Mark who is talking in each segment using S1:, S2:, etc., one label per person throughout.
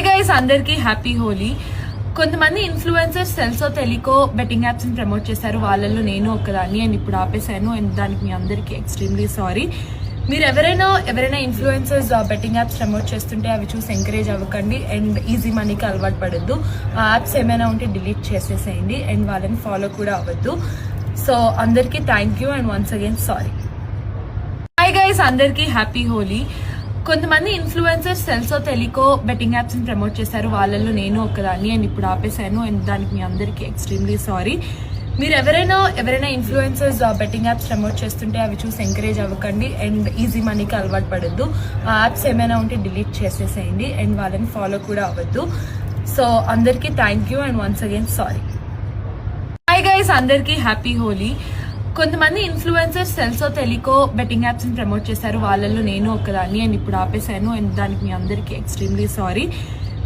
S1: Hi guys అందరికీ happy Holi కొంతమంది influencers తెలుసో తెలియకో బెట్టింగ్ యాప్స్ని ప్రమోట్ చేశారు. వాళ్ళల్లో నేను ఒకదాన్ని అండ్ ఇప్పుడు ఆపేశాను అండ్ దానికి మీ అందరికీ ఎక్స్ట్రీమ్లీ సారీ మీరు ఎవరైనా ఎవరైనా ఇన్ఫ్లుయెన్సర్స్ బెట్టింగ్ యాప్స్ ప్రమోట్ చేస్తుంటే అవి చూసి ఎంకరేజ్ అవ్వకండి అండ్ ఈజీ మనీకి అలవాటు పడద్దు. ఆ యాప్స్ ఏమైనా ఉంటే డిలీట్ చేసేసేయండి అండ్ వాళ్ళని ఫాలో కూడా అవ్వద్దు. సో అందరికీ thank you and once again sorry hi guys అందరికీ హ్యాపీ హోలీ కొంతమంది ఇన్ఫ్లుయెన్సర్స్ తెలుసో తెలియకో బెట్టింగ్ యాప్స్ని ప్రమోట్ చేశారు. వాళ్ళల్లో నేను ఒకదాన్ని అండ్ ఇప్పుడు ఆపేశాను అండ్ దానికి మీ అందరికీ ఎక్స్ట్రీమ్లీ సారీ మీరు ఎవరైనా ఎవరైనా ఇన్ఫ్లుయెన్సర్స్ బెట్టింగ్ యాప్స్ ప్రమోట్ చేస్తుంటే అవి చూసి ఎంకరేజ్ అవ్వకండి అండ్ ఈజీ మనీకి అలవాటు పడద్దు. ఆ యాప్స్ ఏమైనా ఉంటే డిలీట్ చేసేసేయండి అండ్ వాళ్ళని ఫాలో కూడా అవ్వద్దు. సో అందరికీ thank you and once again sorry hi guys అందరికీ హ్యాపీ హోలీ కొంతమంది ఇన్ఫ్లుయెన్సర్స్ తెలుసో తెలియకో బెట్టింగ్ యాప్స్ని ప్రమోట్ చేశారు. వాళ్ళల్లో నేను ఒకదాన్ని అండ్ ఇప్పుడు ఆపేశాను అండ్ దానికి మీ అందరికీ ఎక్స్ట్రీమ్లీ సారీ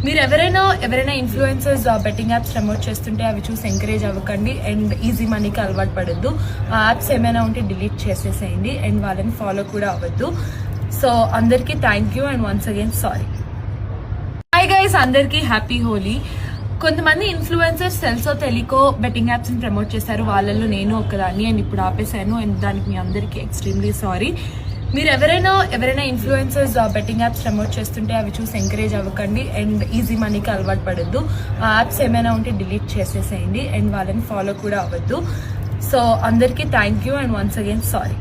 S1: మీరు ఎవరైనా ఎవరైనా ఇన్ఫ్లుయెన్సర్స్ బెట్టింగ్ యాప్స్ ప్రమోట్ చేస్తుంటే అవి చూసి ఎంకరేజ్ అవ్వకండి అండ్ ఈజీ మనీకి అలవాటు పడద్దు. ఆ యాప్స్ ఏమైనా ఉంటే డిలీట్ చేసేసేయండి అండ్ వాళ్ళని ఫాలో కూడా అవ్వద్దు. సో అందరికీ thank you and once again sorry hi guys అందరికీ హ్యాపీ హోలీ కొంతమంది ఇన్ఫ్లుయెన్సర్స్ తెలుసో తెలియకో బెట్టింగ్ యాప్స్ని ప్రమోట్ చేశారు. వాళ్ళల్లో నేను ఒకదాన్ని అండ్ ఇప్పుడు ఆపేశాను అండ్ దానికి మీ అందరికీ ఎక్స్ట్రీమ్లీ సారీ మీరు ఎవరైనా ఎవరైనా ఇన్ఫ్లుయెన్సర్స్ బెట్టింగ్ యాప్స్ ప్రమోట్ చేస్తుంటే అవి చూసి ఎంకరేజ్ అవ్వకండి అండ్ ఈజీ మనీకి అలవాటు పడద్దు. ఆ యాప్స్ ఏమైనా ఉంటే డిలీట్ చేసేసేయండి అండ్ వాళ్ళని ఫాలో కూడా అవ్వద్దు. సో అందరికీ thank you and once again sorry